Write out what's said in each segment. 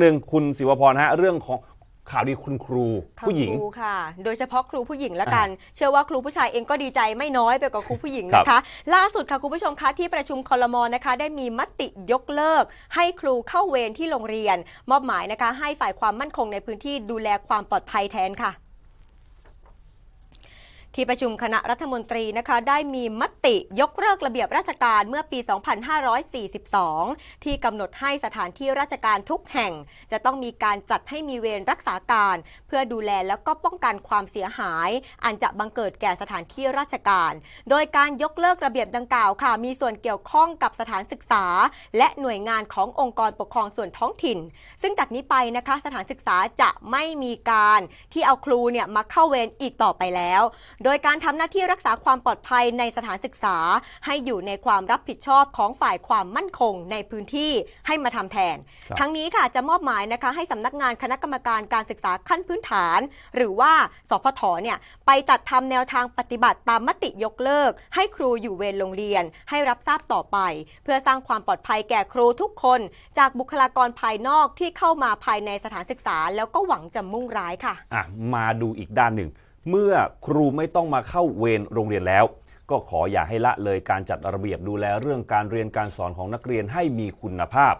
หนึ่งคุณศิวพรฮะเรื่องของข่าวดีคุณครูค่ะผู้หญิงครูค่ะ โดยเฉพาะครูผู้หญิงละกัน เชื่อว่าครูผู้ชายเองก็ดีใจไม่น้อยไปกว่าครูผู้หญิงนะคะ ล่าสุดค่ะคุณผู้ชมคะที่ประชุมคอรมอนะคะ ได้มีมติยกเลิก ให้ครูเข้าเวรที่โรงเรียน มอบหมายนะคะ ให้ฝ่ายความมั่นคงในพื้นที่ดูแลความปลอดภัยแทนค่ะ ที่ประชุมคณะรัฐมนตรีนะคะได้มีมติยกเลิกระเบียบราชการเมื่อปี 2542 ที่กำหนดให้สถานที่ราชการทุกแห่ง จะต้องมีการจัดให้มีเวรรักษาการ เพื่อดูแลแล้วก็ป้องกันความเสียหาย อันจะบังเกิดแก่สถานที่ราชการ โดยการยกเลิกระเบียบดังกล่าวค่ะ มีส่วนเกี่ยวข้องกับสถานศึกษา และหน่วยงานขององค์กรปกครองส่วนท้องถิ่น ซึ่งจากนี้ไปนะคะสถานศึกษาจะไม่มีการที่เอาครูเนี่ยมาเข้าเวรอีกต่อไปแล้วโดยการทำหน้าที่รักษาความปลอดภัยในสถานศึกษา ให้อยู่ในความรับผิดชอบของฝ่ายความมั่นคงในพื้นที่ให้มาทำแทนครับทั้งนี้ค่ะจะมอบหมายนะคะให้สำนักงานคณะกรรมการการศึกษาขั้นพื้นฐาน หรือว่าสพทเนี่ยไปจัดทำแนวทางปฏิบัติตามมติยกเลิก ให้ครูอยู่เวรโรงเรียน ให้รับทราบต่อไป เพื่อสร้างความปลอดภัยแก่ครูทุกคน จากบุคลากรภายนอกที่เข้ามาภายในสถานศึกษา แล้วก็หวังจะมุ่งร้ายค่ะ อะ มาดูอีกด้านหนึ่ง เมื่อครูไม่ต้องมาเข้าเวรโรงเรียนแล้ว ก็ขออย่าให้ละเลยการจัดระเบียบดูแลเรื่องการเรียนการสอนของนักเรียนให้มีคุณภาพ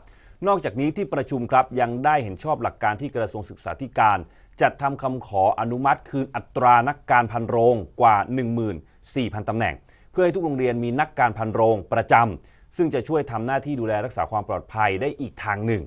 นอกจากนี้ที่ประชุมครับยังได้เห็นชอบหลักการที่กระทรวงศึกษาธิการ จัดทำคำขออนุมัติคืนอัตรานักการพันโรงกว่า 14,000ตำแหน่ง เพื่อให้ทุกโรงเรียนมีนักการพันโรงประจำซึ่งจะช่วยทำหน้าที่ดูแลรักษาความปลอดภัยได้อีกทางหนึ่ง